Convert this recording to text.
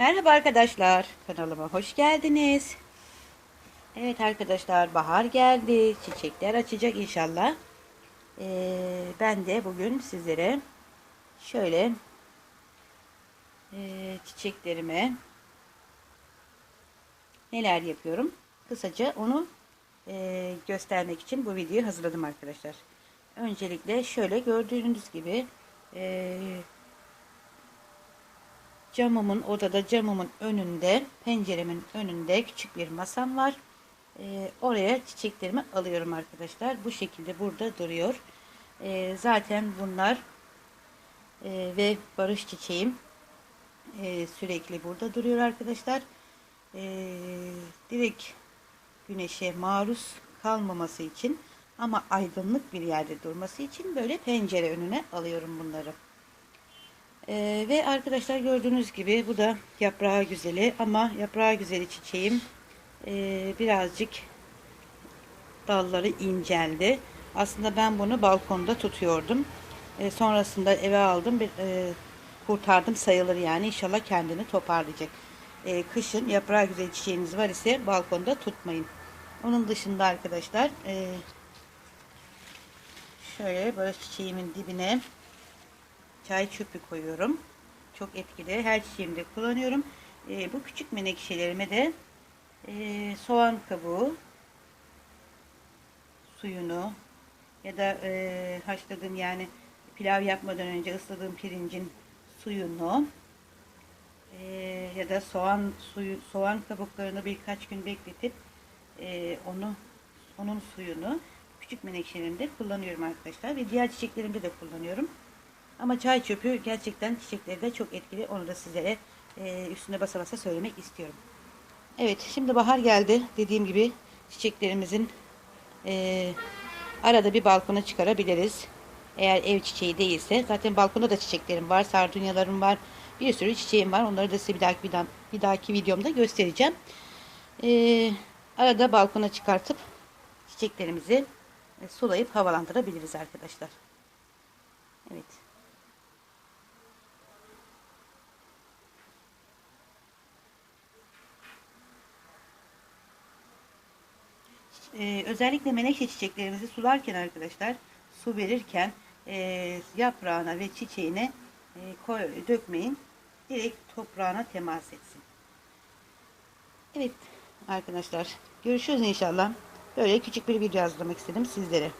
Merhaba arkadaşlar, kanalıma hoş geldiniz. Evet arkadaşlar, bahar geldi, çiçekler açacak inşallah. Ee, ben de bugün sizlere şöyle e, çiçeklerime neler yapıyorum, kısaca onu e, göstermek için bu videoyu hazırladım arkadaşlar. Öncelikle şöyle gördüğünüz gibi e, camımın odada camımın önünde penceremin önünde küçük bir masam var. Ee, oraya çiçeklerimi alıyorum arkadaşlar. Bu şekilde burada duruyor. Ee, zaten bunlar e, ve barış çiçeğim e, sürekli burada duruyor arkadaşlar. E, direkt güneşe maruz kalmaması için ama aydınlık bir yerde durması için böyle pencere önüne alıyorum bunları. Ee, ve arkadaşlar gördüğünüz gibi bu da yaprağı güzeli ama yaprağı güzeli çiçeğim e, birazcık dalları inceldi. Aslında ben bunu balkonda tutuyordum. E, sonrasında eve aldım bir e, kurtardım sayılır yani inşallah kendini toparlayacak. E, kışın yaprağı güzel çiçeğiniz var ise balkonda tutmayın. Onun dışında arkadaşlar e, şöyle böyle çiçeğimin dibine çay çöpü koyuyorum. Çok etkili. Her çiçeğimde kullanıyorum. E, bu küçük menekşelerime de e, soğan kabuğu suyunu ya da e, haşladığım yani pilav yapmadan önce ısladığım pirincin suyunu e, ya da soğan suyu soğan kabuklarını birkaç gün bekletip e, onu onun suyunu küçük menekşelerimde kullanıyorum arkadaşlar ve diğer çiçeklerimde de kullanıyorum. Ama çay çöpü gerçekten çiçekleri de çok etkili. Onu da sizlere e, üstüne basa basa söylemek istiyorum. Evet şimdi bahar geldi. Dediğim gibi çiçeklerimizin e, arada bir balkona çıkarabiliriz. Eğer ev çiçeği değilse. Zaten balkonda da çiçeklerim var. Sardunyalarım var. Bir sürü çiçeğim var. Onları da size bir dahaki, bir dahaki videomda göstereceğim. E, arada balkona çıkartıp çiçeklerimizi e, sulayıp havalandırabiliriz arkadaşlar. Evet. Ee, özellikle menekşe çiçeklerimizi sularken arkadaşlar su verirken e, yaprağına ve çiçeğine e, koy, dökmeyin. Direkt toprağına temas etsin. Evet arkadaşlar görüşürüz inşallah. Böyle küçük bir video hazırlamak istedim sizlere.